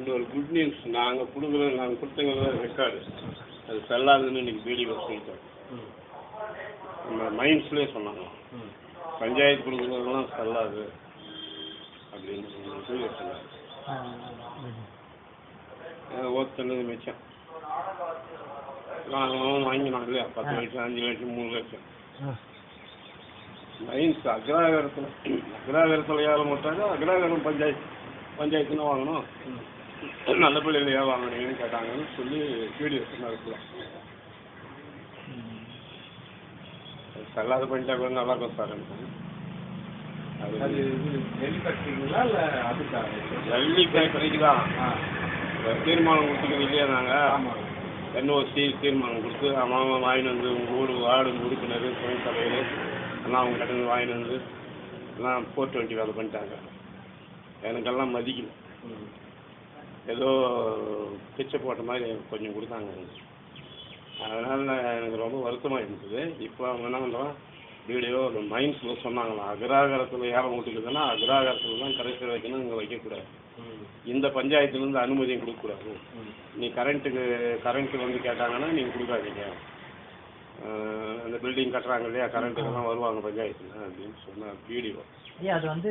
இன்னொரு ஒரு good news நாங்கள் கொடுக்குறது நாங்கள் கொடுத்தங்கிறத ரெக்கார்டு அது செல்லாதுன்னு இன்னைக்கு வீடியோ சொல்லிட்டோம் ம் நம்ம மைண்ட்ஸ்லேயே சொன்னாங்க. ம் பஞ்சாயத்து கொடுக்குறதெல்லாம் செல்லாது அப்படின்னு சொல்லி சொன்னாங்க ஒருத்தனது மிச்சம். நாங்களும் வாங்கினோம் இல்லையா? பத்து லட்சம் அஞ்சு லட்சம் மூணு லட்சம். மைன்ஸ் அக்ராகரத்தில் அக்ராகரத்தில் ஏழை மாட்டாங்க? அக்ராகரம் பஞ்சாயத்து பஞ்சாயத்துன்னு வாங்கணும். நல்ல பிள்ளைகளையா வாங்கினீங்கன்னு கேட்டாங்கன்னு சொல்லி வீடியோ சொன்னாங்க செல்லாத பண்ணிட்டா கூட நல்லா இருக்கும் சார் அது கட்டுறீங்களா இல்லை அதுக்கா ஜல்லி ஃபேக்டரிக்கு தான். தீர்மானம் கொடுத்துக்கிறது இல்லையா நாங்கள் என்ஓசி தீர்மானம் கொடுத்து அவன் வாங்கிட்டு வந்து உங்கள் ஊர் வார்டு உறுப்பினர் துணை தலைவர் எல்லாம் அவங்க கிட்ட வாங்கிட்டு வந்து எல்லாம் ஃபோர் டுவெண்ட்டி வேலை பண்ணிட்டாங்க. எனக்கெல்லாம் மதிக்கல. ம். ஏதோ பிச்சை போட்ட மாதிரி கொஞ்சம் கொடுத்தாங்க. எனக்கு. அதனால எனக்கு ரொம்ப வருத்தமாக இருந்தது இப்போ அவங்க என்ன பண்ணுறான் வீடியோ மைண்ட்ஸில் சொன்னாங்களாம் அக்ராகரத்தில் ஏலம் விட்டுக்குதுன்னா அக்ராகரத்தில் தான் கரைசல் வைக்கணும் இங்கே வைக்கக்கூடாது இந்த பஞ்சாயத்துலேருந்து அனுமதியும் கொடுக்கக்கூடாது நீ கரண்ட்டுக்கு கரண்ட்டு வந்து கேட்டாங்கன்னா நீங்கள் கொடுக்காதீங்க. அந்த பில்டிங் கட்டுறாங்க இல்லையா? கரண்ட்டுக்கெல்லாம் வருவாங்க பஞ்சாயத்தில் அப்படின்னு சொன்ன வீடியோ. அது வந்து